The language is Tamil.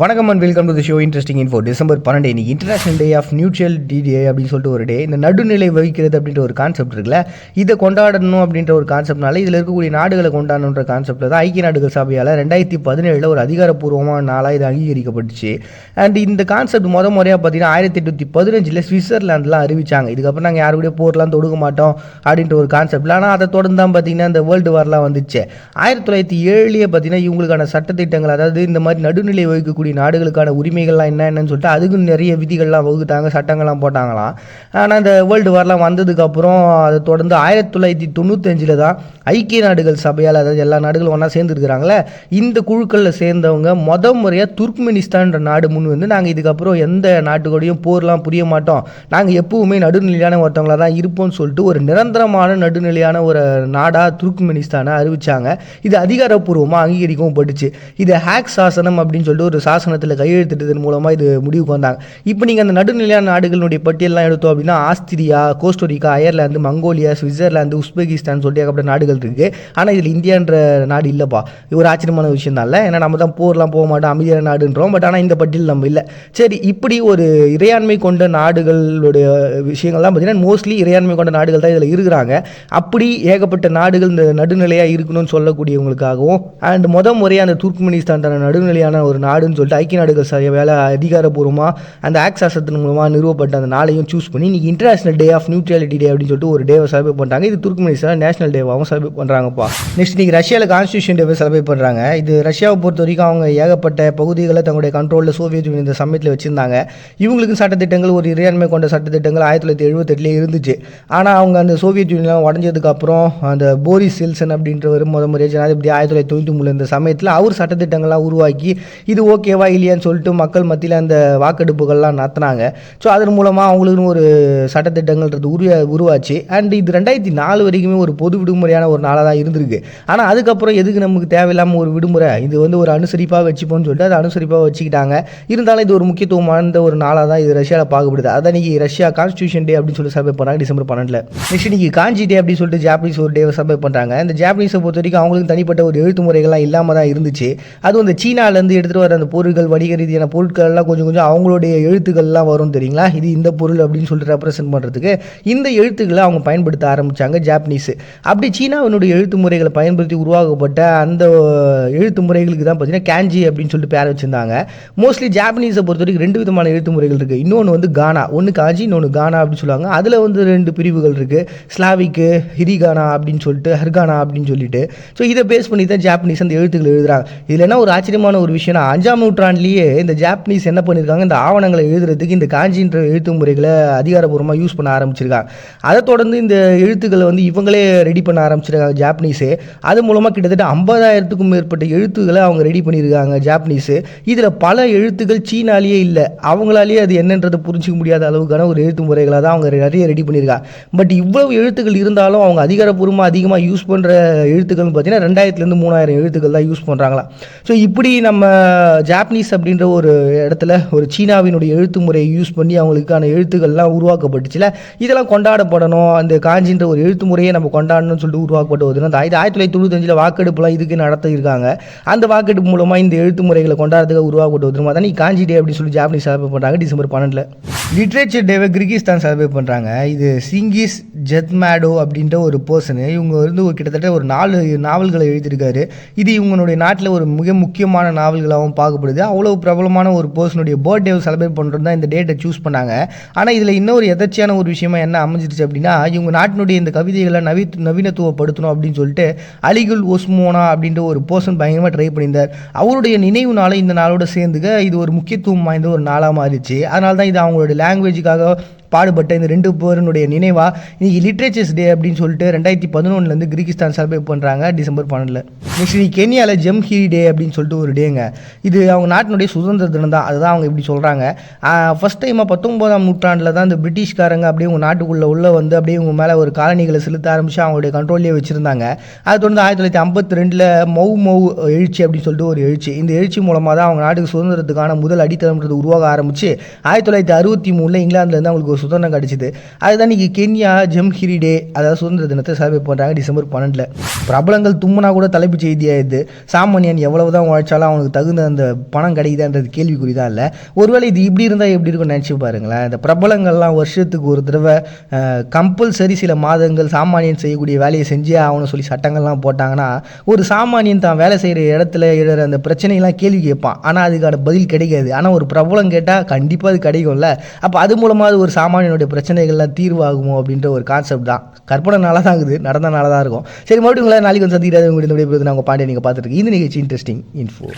வணக்கம் and welcome to the show interesting info December பன்னெண்டு இன்னைக்கு international day of neutrality அப்படின்னு சொல்லிட்டு ஒரு டே இந்த நடுநிலை வகிக்கிறது அப்படின்ற ஒரு கான்செப்ட் இருக்குல்ல? இதை கொண்டாடணும் அப்படின்ற ஒரு கான்செப்ட்னால இதில் இருக்கக்கூடிய நாடுகளை கொண்டாடணுன்ற கான்செப்டில் தான் ஐக்கிய நாடுகள் சபையால் ரெண்டாயிரத்தி பதினேழில் ஒரு அதிகாரப்பூர்வமான நாளாக இது அங்கீகரிக்கப்பட்டுச்சு. அண்ட் இந்த கான்செப்ட் முத முறையாக பார்த்தீங்கன்னா ஆயிரத்தி எட்நூற்றி பதினஞ்சில் சுவிட்சர்லாண்டில் அறிவிச்சாங்க. இதுக்கப்புறம் நாங்கள் யாரு கூட போர்லாம் தொடுக்க மாட்டோம் அப்படின்ற ஒரு கான்செப்ட் ஆனால் அதை தொடர்ந்து தான் பார்த்தீங்கன்னா இந்த வேர்ல்டு வார்லாம் வந்துச்சு. ஆயிரத்தி தொள்ளாயிரத்தி ஏழுலேயே பார்த்தீங்கன்னா இவங்களுக்கான சட்டத்திட்டங்கள் அதாவது இந்த மாதிரி நடுநிலை வகிக்கக்கூடிய நாடுகளுக்கான உரிமைகள்லாம் என்னென்னு சொல்லிட்டு அதுக்கும் நிறைய விதிகள்லாம் வகுத்தாங்க சட்டங்கள்லாம் போட்டாங்களாம் ஆனால் இந்த வேர்ல்டு வார்லாம் வந்ததுக்கப்புறம் அதை தொடர்ந்து ஆயிரத்தி தொள்ளாயிரத்தி தொண்ணூத்தஞ்சில் தான் ஐக்கிய நாடுகள் சபையால் அதாவது எல்லா நாடுகளும் ஒன்றா சேர்ந்துருக்குறாங்களே இந்த குழுக்களில் சேர்ந்தவங்க மொத முறையாக துர்க்மெனிஸ்தான்ற நாடு முன் வந்து நாங்கள் இதுக்கப்புறம் எந்த நாட்டுக்கூடையும் போர்லாம் புரிய மாட்டோம். நாங்கள் எப்பவுமே நடுநிலையான ஒருத்தவங்களாக தான் இருப்போம்னு சொல்லிட்டு ஒரு நிரந்தரமான நடுநிலையான ஒரு நாடாக துர்க்மெனிஸ்தானை அறிவித்தாங்க இது அதிகாரப்பூர்வமாக அங்கீகரிக்கவும் பட்டுச்சு. இது ஹேக் சாசனம் அப்படின்னு சொல்லிட்டு ஒரு சாசனத்தில் கையெழுத்திட்டதன் மூலமாக இது முடிவுக்கு வந்தாங்க. இப்போ நீங்கள் அந்த நடுநிலையான நாடுகளுடைய பட்டியல்லாம் எடுத்தோம் அப்படின்னா Austria Costa Rica Ireland Mongolia Switzerland Uzbekistan சொல்லிட்டு ஏகப்பட்ட நாடுகள் இருக்குது ஆனால் இதில் இந்தியான்ற நாடு இல்லைப்பா. இது ஒரு ஆச்சரியமான விஷயம் தான் இல்லை? ஏன்னா நம்ம தான் போர்லாம் போக மாட்டோம் அமைதியான நாடுன்றோம். பட் ஆனால் இந்த பட்டியல் நம்ம இல்லை. சரி இப்படி ஒரு இறையாண்மை கொண்ட நாடுகளுடைய விஷயங்கள்லாம் பார்த்தீங்கன்னா மோஸ்ட்லி இறையாண்மை கொண்ட நாடுகள் தான் இதில் இருக்கிறாங்க. அப்படி ஏகப்பட்ட நாடுகள் இந்த நடுநிலையாக இருக்கணும்னு சொல்லக்கூடியவங்களுக்காகவும் அண்ட் முத முறையாக அந்த துர்க்மெனிஸ்தான் தன நடுநிலையான ஒரு நாடுன்னு சொல்லிட்டு ஐக்கிய நாடுகள் சபையால் அதிகாரப்பூர்வமாக அந்த ஆக்ட் சாசனத்தின் மூலமாக நிறுவப்பட்ட அந்த நாளையும் சூஸ் பண்ணி இன்றைக்கி international day of neutrality day அப்படின்னு சொல்லிட்டு ஒரு டேவை செலிப்ரேட் பண்ணுறாங்க இது துர்க்மெனிஸ்தான் நேஷனல் டேவாகவும் செலிப்ரேட் பண்ணுறாங்கப்பா நெக்ஸ்ட் இன்னைக்கு ரஷ்யாவில் கான்ஸ்டியூஷன் டேவை செலிப்ரேட் பண்ணுறாங்க இது ரஷ்யாவை பொறுத்த வரைக்கும் அவங்க ஏகப்பட்ட பகுதிகளை தங்களுடைய கண்ட்ரோலில் சோவியத் யூனியன் இந்த சமயத்தில் வச்சிருந்தாங்க. இவங்களுக்கு சட்டத்திட்டங்கள் ஒரு இறையாண்மை கொண்ட சட்டத்திட்டங்கள் ஆயிரத்தி தொள்ளாயிரத்தி எழுபத்தெட்டுலேயே இருந்துச்சு. ஆனால் அவங்க அந்த சோவியத் யூனியன் உடஞ்சதுக்கு அப்புறம் அந்த போரிஸ் சில்சன் அப்படின்றவர் முத முறையாக ஜனாதிபதி ஆயிரத்தி தொள்ளாயிரத்தி தொண்ணூற்றி மூணு இந்த சமயத்தில் அவர் சட்டத்திட்டங்கள்லாம் உருவாக்கி இது ஓகே ஓகேவா இல்லையான்னு சொல்லிட்டு மக்கள் மத்தியில் அந்த வாக்கெடுப்புகள்லாம் நடத்தினாங்க. ஸோ அதன் மூலமாக அவங்களுக்குன்னு ஒரு சட்டத்திட்டங்கள்ன்றது உருவா உருவாச்சு. அண்ட் இது ரெண்டாயிரத்தி நாலு வரைக்குமே ஒரு பொது விடுமுறையான ஒரு நாளாக தான் இருந்திருக்கு. ஆனால் அதுக்கப்புறம் எதுக்கு நமக்கு தேவையில்லாமல் ஒரு விடுமுறை? இது வந்து ஒரு அனுசரிப்பாக வச்சுப்போம்னு சொல்லிட்டு அதை அனுசரிப்பாக வச்சுக்கிட்டாங்க. இருந்தாலும் இது ஒரு முக்கியத்துவம் வாழ்ந்த ஒரு நாளாக தான் இது ரஷ்யாவில் பார்க்கப்படுது. அதான் இன்னைக்கு ரஷ்யா கான்ஸ்டியூஷன் டே அப்படின்னு சொல்லி சர்வே பண்ணுறாங்க டிசம்பர் பன்னெண்டில். நெக்ஸ்ட் இன்னைக்கு காஞ்சி டே அப்படின்னு சொல்லிட்டு ஜாப்பனீஸ் ஒரு டேவை சர்வே பண்ணுறாங்க இந்த ஜாப்பனீஸை பொறுத்த வரைக்கும் அவங்களுக்கு தனிப்பட்ட ஒரு எழுத்து முறைகள்லாம் இல்லாமல் தான் இருந்துச்சு. அதுவும் இந்த சீனாலேருந்து எடுத்துகிட்டு வர அந்த பொருட்கள் வணிக ரீதியான பொருட்கள் எல்லாம் கொஞ்சம் கொஞ்சம் அவங்களுடைய எழுத்துக்கள்லாம் வரும் தெரியுங்களா? இது இந்த பொருள் அப்படின்னு சொல்லிட்டு ரெப்ரசென்ட் பண்ணுறதுக்கு இந்த எழுத்துக்களை அவங்க பயன்படுத்த ஆரம்பித்தாங்க ஜாப்பனீஸ் அப்படி சீனாவினுடைய எழுத்து முறைகளை பயன்படுத்தி உருவாக்கப்பட்ட அந்த எழுத்து முறைகளுக்கு தான் பார்த்தீங்கன்னா கேஞ்சி அப்படின்னு சொல்லிட்டு பேர் வச்சுருந்தாங்க. மோஸ்ட்லி ஜாப்பனீஸை பொறுத்த வரைக்கும் ரெண்டு விதமான எழுத்து முறைகள் இருக்குது இன்னொன்று வந்து கானா ஒன்று காஞ்சி இன்னொன்று கானா அப்படின்னு சொல்லுவாங்க. அதில் வந்து ரெண்டு பிரிவுகள் இருக்குது ஸ்லாவிக்கு ஹிரிகானா அப்படின்னு சொல்லிட்டு ஹர்கானா அப்படின்னு சொல்லிட்டு. ஸோ இதை பேஸ் பண்ணி தான் ஜாப்பனீஸ் அந்த எழுத்துக்கள் எழுதுகிறாங்க இதில் என்ன ஒரு ஆச்சரியமான ஒரு விஷயம்னா அஞ்சாம் நூற்றாண்டுலேயே இந்த ஜாப்பனீஸ் என்ன பண்ணியிருக்காங்க இந்த ஆவணங்களை எழுதுறதுக்கு இந்த காஞ்சின்ற எழுத்து முறைகளை அதிகாரப்பூர்வமாக யூஸ் பண்ண ஆரம்பிச்சிருக்காங்க அதை தொடர்ந்து இந்த எழுத்துக்களை வந்து இவங்களே ரெடி பண்ண ஆரம்பிச்சிருக்காங்க ஜாப்பனீஸு அது மூலமாக கிட்டத்தட்ட ஐம்பதாயிரத்துக்கும் மேற்பட்ட எழுத்துக்களை அவங்க ரெடி பண்ணியிருக்காங்க ஜாப்பனீஸு இதில் பல எழுத்துக்கள் சீனாலேயே இல்லை. அவங்களாலேயே அது என்னன்றதை புரிஞ்சிக்க முடியாத அளவுக்கான ஒரு எழுத்து முறைகளாக தான் அவங்க நிறைய ரெடி பண்ணியிருக்காங்க பட் இவ்வளவு எழுத்துக்கள் இருந்தாலும் அவங்க அதிகாரப்பூர்வமாக அதிகமாக யூஸ் பண்ணுற எழுத்துக்கள்னு பார்த்தீங்கன்னா ரெண்டாயிரத்துலேருந்து மூணாயிரம் எழுத்துக்கள் தான் யூஸ் பண்ணுறாங்களா ஸோ இப்படி நம்ம ஜாப்பனீஸ் அப்படின்ற ஒரு இடத்துல ஒரு சீனாவினுடைய எழுத்து முறையை யூஸ் பண்ணி அவங்களுக்கான எழுத்துக்கள்லாம் உருவாக்கப்பட்டுச்சுல? இதெல்லாம் கொண்டாடப்படணும். அந்த காஞ்சின்ற ஒரு எழுத்து முறையை நம்ம கொண்டாடணும்னு சொல்லிட்டு உருவாக்கப்பட்டு வருதுன்னா இந்த ஆயிரத்தி தொள்ளாயிரத்தி தொண்ணூத்தஞ்சில் வாக்கெடுப்புலாம் இதுக்கு நடத்தியிருக்காங்க அந்த வாக்கெடுப்பு மூலமாக இந்த எழுத்து முறைகளை கொண்டாடுறதுக்கு உருவாக்கப்பட்டு வருதுமா தான். காஞ்சி டே அப்படின்னு சொல்லி ஜாப்பனீஸ் செலிப்ரேட் பண்ணுறாங்க டிசம்பர் பன்னெண்டில். லிட்ரேச்சர் டேவை கிர்கிஸ்தான் செலிப்ரேட் பண்ணுறாங்க இது சிங்கிஸ் ஜெத்மேடோ அப்படின்ற ஒரு பர்சனு இவங்க வந்து ஒரு கிட்டத்தட்ட ஒரு நாலு நாவல்களை எழுதியிருக்காரு. இது இவங்களுடைய நாட்டில் ஒரு மிக முக்கியமான நாவல்களாகவும் பார்க்கப்படுது. அவ்வளோ பிரபலமான ஒரு பர்சனுடைய பர்த்டேவை செலிப்ரேட் பண்ணுறது தான் இந்த டேட்டை சூஸ் பண்ணாங்க. ஆனால் இதில் இன்னொரு எதர்ச்சியான ஒரு விஷயமா என்ன அமைஞ்சிருச்சு அப்படின்னா இவங்க நாட்டினுடைய இந்த கவிதைகளை நவீ நவீனத்துவப்படுத்தணும் அப்படின்னு சொல்லிட்டு அலிகுல் ஒஸ்மோனா அப்படின்ற ஒரு பர்சன் பயங்கரமாக ட்ரை பண்ணியிருந்தார். அவருடைய நினைவு நாளை இந்த நாளோட சேர்ந்துக்க இது ஒரு முக்கியத்துவம் வாய்ந்த ஒரு நாளாக மாறிச்சு அதனால தான் இது அவங்களுடைய லாங்குவேஜுக்காக பாடுபட்ட இந்த ரெண்டு பேருனுடைய நினைவாக இன்றைக்கி லிட்ரேச்சர்ஸ் டே அப்படின்னு சொல்லிட்டு ரெண்டாயிரத்தி பதினொன்றுலேருந்து கிரிகிஸ்தான் செலிப்ரேட் பண்ணுறாங்க டிசம்பர் பன்னெண்டில். நெக்ஸ்ட் இன்னைக்கு கென்யாவில் ஜெம்ஹிரி டே அப்படின்னு சொல்லிட்டு ஒரு டேங்க இது அவங்க நாட்டினுடைய சுதந்திர தினம் தான். அதுதான் அவங்க இப்படி சொல்கிறாங்க ஃபஸ்ட் டைமாக பத்தொம்போதாம் நூற்றாண்டில் தான் இந்த பிரிட்டிஷ்காரங்க அப்படியே உங்கள் நாட்டுக்குள்ளே உள்ளே வந்து அப்படியே உங்கள் மேலே ஒரு காலனிகளை செலுத்த ஆரம்பித்து அவங்களுடைய கண்ட்ரோல்லே வச்சுருந்தாங்க. அது தொடர்ந்து ஆயிரத்தி தொள்ளாயிரத்தி ஐம்பத்தி ரெண்டில் மௌ மௌ எழுச்சி அப்படின்னு சொல்லிட்டு ஒரு எழுச்சி. இந்த எழுச்சி மூலமாக தான் அவங்க நாட்டுக்கு சுதந்திரத்துக்கான முதல் அடித்தளம்ன்றது உருவாக ஆரம்பிச்சு ஆயிரத்தி தொள்ளாயிரத்தி அறுபத்தி மூணில் இங்கிலாந்துலேருந்து அவங்களுக்கு ஒரு சுதந்திரம் கிடச்சிது. அதுதான் இன்றைக்கி கென்யா ஜெம்ஹிரி டே அதாவது சுதந்திர தினத்தை செலிப்ரேட் பண்ணுறாங்க டிசம்பர் பன்னெண்டில். பிரபலங்கள் தும்முனா கூட தலைப்பு செய்தியாக இது சாமானியன் எவ்வளவு தான் உழைச்சாலும் அவனுக்கு தகுந்த அந்த பணம் கிடைக்குதான்றது கேள்விக்குறி தான் இல்லை. ஒருவேளை இது இப்படி இருந்தால் எப்படி இருக்கும்னு நினச்சி பாருங்களேன். இந்த பிரபலங்கள்லாம் வருஷத்துக்கு ஒரு தடவை கம்பல்சரி சில மாதங்கள் சாமானியன் செய்யக்கூடிய வேலையை செஞ்சே ஆகணும்னு சொல்லி சட்டங்கள்லாம் போட்டாங்கன்னா ஒரு சாமானியன் தான் வேலை செய்கிற இடத்துல எழுற அந்த பிரச்சனையெல்லாம் கேள்வி கேட்பான். ஆனால் அதுக்கான பதில் கிடைக்காது. ஆனால் ஒரு பிரபலம் கேட்டால் கண்டிப்பாக அது கிடைக்கும்ல. அப்போ அது மூலமாக ஒரு சாமானியனுடைய பிரச்சனைகள்லாம் தீர்வாகுமோ அப்படின்ற ஒரு கான்செப்ட் தான். கற்பனை நல்லா தான் இருக்குது நடந்த நாளாக தான் இருக்கும். சரி மறுபடியும் உங்களை நாளைக்கு வந்து சந்திக்கிறது உங்களுடைய நான் உங்கள் பாண்டிய நீங்கள் பார்த்துட்டு இந்த நிகழ்ச்சி இன்ட்ரெஸ்டிங் இன்ஃபோ